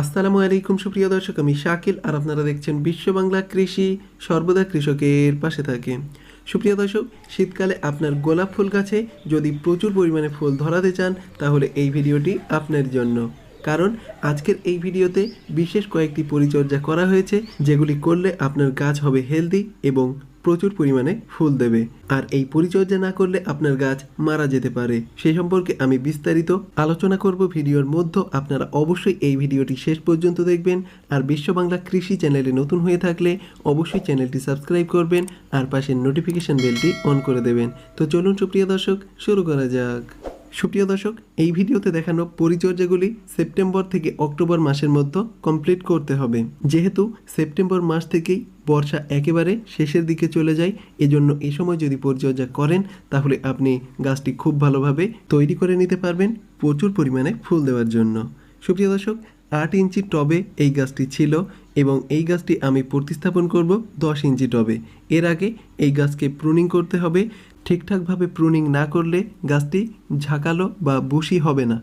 আসসালামু আলাইকুম, সুপ্রিয় দর্শক, আমি শাকিল আর আপনারা দেখছেন বিশ্ব বাংলা কৃষি, সর্বদা কৃষকের পাশে থাকে। সুপ্রিয় দর্শক, শীতকালে আপনার গোলাপ ফুল গাছে যদি প্রচুর পরিমাণে ফুল ধরাতে চান, তাহলে এই ভিডিওটি আপনার জন্য। কারণ আজকের এই ভিডিওতে বিশেষ কয়েকটি পরিচর্যা করা হয়েছে, যেগুলি করলে আপনার গাছ হবে হেলদি এবং প্রচুর পরিমাণে ফুল দেবে। আর এই পরিচর্যা না করলে আপনার গাছ মারা যেতে পারে। সে সম্পর্কে আমি বিস্তারিত আলোচনা করব ভিডিওর মধ্যে। আপনারা অবশ্যই এই ভিডিওটি শেষ পর্যন্ত দেখবেন। আর বিশ্ব বাংলা কৃষি চ্যানেলে নতুন হয়ে থাকলে অবশ্যই চ্যানেলটি সাবস্ক্রাইব করবেন। আর পাশের নোটিফিকেশন বেলটি অন করে দেবেন। তো চলুন সুপ্রিয় দর্শক, শুরু করা যাক। সুপ্রিয় দর্শক, এই ভিডিওতে দেখানো পরিচর্যাগুলি সেপ্টেম্বর থেকে অক্টোবর মাসের মধ্যে কমপ্লিট করতে হবে। যেহেতু সেপ্টেম্বর মাস থেকেই বর্ষা একেবারে শেষের দিকে চলে যায়, এজন্য এ সময় যদি পরিচর্যা করেন, তাহলে আপনি গাছটি খুব ভালোভাবে তৈরি করে নিতে পারবেন প্রচুর পরিমাণে ফুল দেওয়ার জন্য। সুপ্রিয় দর্শক, আট ইঞ্চি টবে এই গাছটি ছিল এবং এই গাছটি আমি প্রতিস্থাপন করব দশ ইঞ্চি টবে। এর আগে এই গাছকে প্রুনিং করতে হবে। ঠিকঠাকভাবে প্রুনিং না করলে গাছটি ঝাঁকালো বা বুশি হবে না,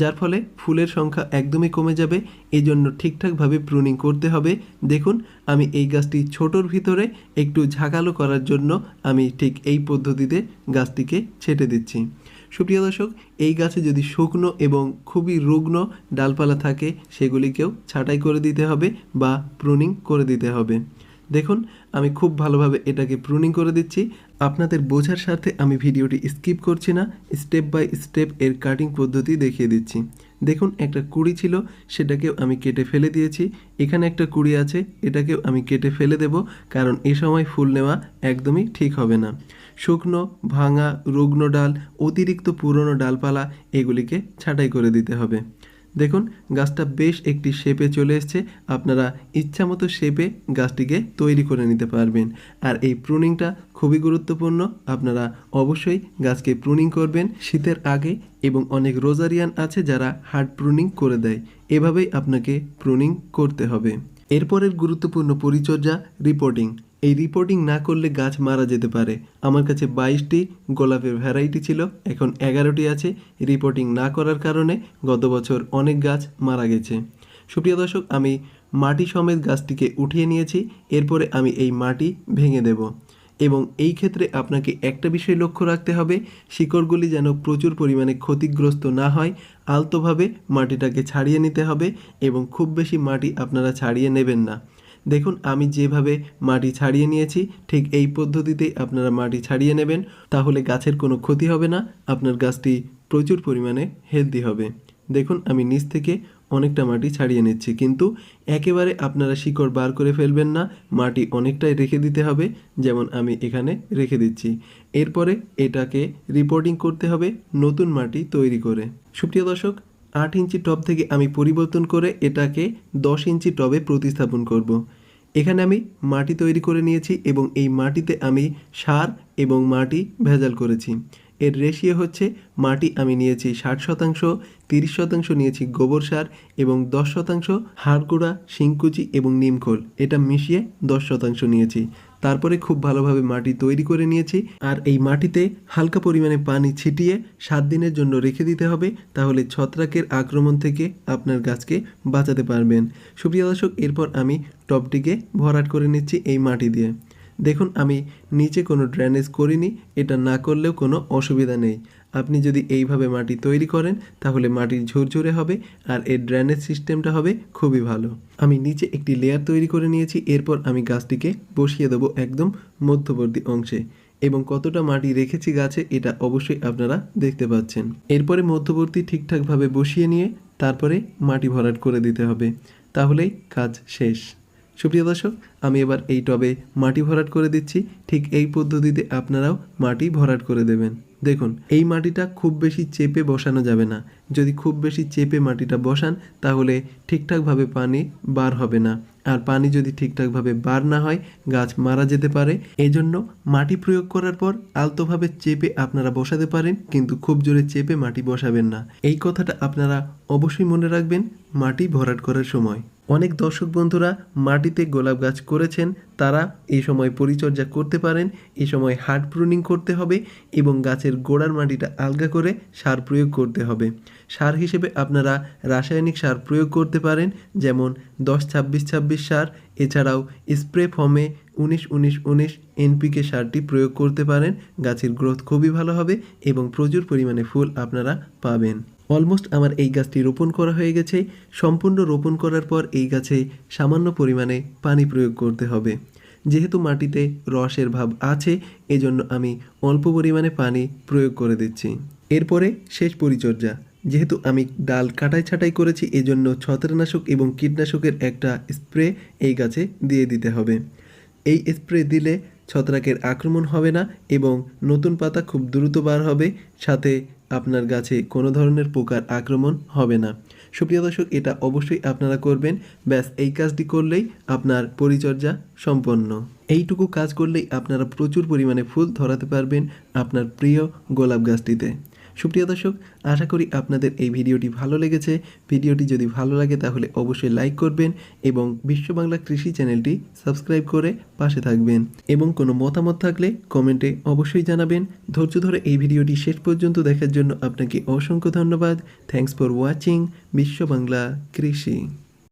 যার ফলে ফুলের সংখ্যা একদমই কমে যাবে। এই জন্য ঠিকঠাকভাবে প্রুনিং করতে হবে। দেখুন, আমি এই গাছটি ছোটোর ভিতরে একটু ঝাঁকালো করার জন্য আমি ঠিক এই পদ্ধতিতে গাছটিকে ছেটে দিচ্ছি। সুপ্রিয় দর্শক, এই গাছে যদি শুকনো এবং খুবই রুগ্ন ডালপালা থাকে, সেগুলিকেও ছাঁটাই করে দিতে হবে বা প্রুনিং করে দিতে হবে। দেখুন, আমি খুব ভালোভাবে এটাকে প্রুনিং করে দিচ্ছি। আপনাদের বোঝার স্বার্থে আমি ভিডিওটি স্কিপ করছি না স্টেপ বাই স্টেপ এর কাটিং পদ্ধতি দেখিয়ে দিচ্ছি। দেখুন, একটা কুড়ি ছিল, সেটাকেও আমি কেটে ফেলে দিয়েছি। এখানে একটা কুড়ি আছে, এটাকেও আমি কেটে ফেলে দেব, কারণ এ সময় ফুল নেওয়া একদমই ঠিক হবে না। শুকনো, ভাঙা, রুগ্ন ডাল, অতিরিক্ত পুরনো ডালপালা, এগুলিকে ছাঁটাই করে দিতে হবে। দেখুন, গাছটা বেশ একটি শেপে চলে এসছে। আপনারা ইচ্ছামতো শেপে গাছটিকে তৈরি করে নিতে পারবেন। আর এই প্রুনিংটা খুবই গুরুত্বপূর্ণ। আপনারা অবশ্যই গাছকে প্রুনিং করবেন শীতের আগে এবং অনেক রোজারিয়ান আছে যারা হার্ড প্রুনিং করে দেয়। এভাবেই আপনাকে প্রুনিং করতে হবে। এরপরের গুরুত্বপূর্ণ পরিচর্যা রিপোর্টিং এই রিপোর্টিং না করলে গাছ মারা যেতে পারে। আমার কাছে বাইশটি, গোলাপের ভ্যারাইটি ছিল, এখন এগারোটি আছে। রিপোর্টিং না করার কারণে গত বছর অনেক গাছ মারা গেছে। সুপ্রিয় দর্শক, আমি মাটি সমেত গাছটিকে উঠিয়ে নিয়েছি, এরপরে আমি এই মাটি ভেঙে দেব। এবং এই ক্ষেত্রে আপনাকে একটা বিষয় লক্ষ্য রাখতে হবে, শিকড়গুলি যেন প্রচুর পরিমাণে ক্ষতিগ্রস্ত না হয়, আলতোভাবে মাটিটাকে ছাড়িয়ে নিতে হবে এবং খুব বেশি মাটি আপনারা ছাড়িয়ে নেবেন না। দেখুন, আমি যেভাবে মাটি ছাড়িয়ে নিয়েছি, ঠিক এই পদ্ধতিতেই আপনারা মাটি ছাড়িয়ে নেবেন, তাহলে গাছের কোনো ক্ষতি হবে না, আপনার গাছটি প্রচুর পরিমাণে হেলদি হবে। দেখুন, আমি নিচ থেকে অনেকটা মাটি ছাড়িয়ে নিচ্ছি, কিন্তু একেবারে আপনারা শিকড় বার করে ফেলবেন না, মাটি অনেকটাই রেখে দিতে হবে, যেমন আমি এখানে রেখে দিচ্ছি। এরপরে এটাকে রিপোর্টিং করতে হবে নতুন মাটি তৈরি করে। সুপ্রিয় দর্শক আট ইঞ্চি টব থেকে আমি পরিবর্তন করে এটাকে দশ ইঞ্চি টবে প্রতিস্থাপন করব। এখানে আমি মাটি তৈরি করে নিয়েছি এবং এই মাটিতে আমি সার এবং মাটি ভেজাল করেছি এর রেশিও হচ্ছে মাটি আমি নিয়েছি ষাট শতাংশ, তিরিশ শতাংশ নিয়েছি গোবর সার এবং দশ শতাংশ হাড়গুঁড়া শিংকুচি এবং নিমখোল এটা মিশিয়ে দশ শতাংশ নিয়েছি। তারপরে খুব ভালোভাবে মাটি তৈরি করে নিয়েছি। আর এই মাটিতে হালকা পরিমাণে পানি ছিটিয়ে সাত দিনের জন্য রেখে দিতে হবে। তাহলে ছত্রাকের আক্রমণ থেকে আপনার গাছকে বাঁচাতে পারবেন। সুপ্রিয় দর্শক, এরপর আমি টবটিকে ভরাট করে নিচ্ছি এই মাটি দিয়ে। দেখুন, আমি নিচে কোনো ড্রেনেজ করিনি, এটা না করলেও কোনো অসুবিধা নেই। আপনি যদি এইভাবে মাটি তৈরি করেন, তাহলে মাটির ঝুরঝুরে হবে আর এর ড্রেনেজ সিস্টেমটা হবে খুবই ভালো। আমি নিচে একটি লেয়ার তৈরি করে নিয়েছি, এরপর আমি গাছটিকে বসিয়ে দেবো একদম মধ্যবর্তী অংশে। এবং কতটা মাটি রেখেছি গাছে, এটা অবশ্যই আপনারা দেখতে পাচ্ছেন। এরপরে মধ্যবর্তী ঠিকঠাকভাবে বসিয়ে নিয়ে তারপরে মাটি ভরাট করে দিতে হবে। তাহলেই কাজ শেষ। সুপ্রিয় দর্শক, আমি এবার এই টবে মাটি ভরাট করে দিচ্ছি। ঠিক এই পদ্ধতিতে আপনারাও মাটি ভরাট করে দেবেন। দেখুন, এই মাটিটা খুব বেশি চেপে বসানো যাবে না। যদি খুব বেশি চেপে মাটিটা বসান, তাহলে ঠিকঠাকভাবে পানি বার হবে না। আর পানি যদি ঠিকঠাকভাবে বার না হয়, গাছ মারা যেতে পারে। এজন্য মাটি প্রয়োগ করার পর আলতোভাবে চেপে আপনারা বসাতে পারেন, কিন্তু খুব জোরে চেপে মাটি বসাবেন না। এই কথাটা আপনারা অবশ্যই মনে রাখবেন, মাটি ভরাট করার সময়। অনেক দর্শক বন্ধুরা মাটিতে গোলাপ গাছ করেছেন, তারা এই সময় পরিচর্যা করতে পারেন, এই সময় হার্ড প্রুনিং করতে হবে এবং গাছের গোড়ার মাটিটা আলগা করে সার প্রয়োগ করতে হবে। সার হিসেবে আপনারা রাসায়নিক সার প্রয়োগ করতে পারেন, যেমন দশ ছাব্বিশ ছাব্বিশ সার, এছাড়াও স্প্রে ফর্মে উনিশ উনিশ উনিশ এনপিকে সারটি প্রয়োগ করতে পারেন, গাছের গ্রোথ খুবই ভালো হবে এবং প্রচুর পরিমাণে ফুল আপনারা পাবেন। অলমোস্ট আমার এই গাছটি রোপণ করা হয়ে গেছে। সম্পূর্ণ রোপণ করার পর এই গাছে সামান্য পরিমাণে পানি প্রয়োগ করতে হবে। যেহেতু মাটিতে রসের ভাব আছে, এজন্য আমি অল্প পরিমাণে পানি প্রয়োগ করে দিচ্ছি। এরপরে শেষ পরিচর্যা। যেহেতু আমি ডাল কাটাই ছাঁটাই করেছি, এজন্য ছত্রনাশক এবং কীটনাশকের একটা স্প্রে এই গাছে দিয়ে দিতে হবে। এই স্প্রে দিলে ছত্রাকের আক্রমণ হবে না এবং নতুন পাতা খুব দ্রুত বার হবে, সাথে আপনার গাছে কোনো ধরনের পোকার আক্রমণ হবে না। সুপ্রিয় দর্শক, এটা অবশ্যই আপনারা করবেন। ব্যাস, এই কাজটি করলেই আপনার পরিচর্যা সম্পন্ন। এইটুকু কাজ করলেই আপনারা প্রচুর পরিমাণে ফুল ধরাতে পারবেন আপনার প্রিয় গোলাপ গাছটিতে। সুপ্রিয় দর্শক, আশা করি আপনাদের এই ভিডিওটি ভালো লেগেছে। ভিডিওটি যদি ভালো লাগে তাহলে অবশ্যই লাইক করবেন এবং বিশ্ব বাংলা কৃষি চ্যানেলটি সাবস্ক্রাইব করে পাশে থাকবেন। এবং কোনো মতামত থাকলে কমেন্টে অবশ্যই জানাবেন। ধৈর্য ধরে এই ভিডিওটি শেষ পর্যন্ত দেখার জন্য আপনাকে অসংখ্য ধন্যবাদ। থ্যাংকস ফর ওয়াচিং বিশ্ব বাংলা কৃষি।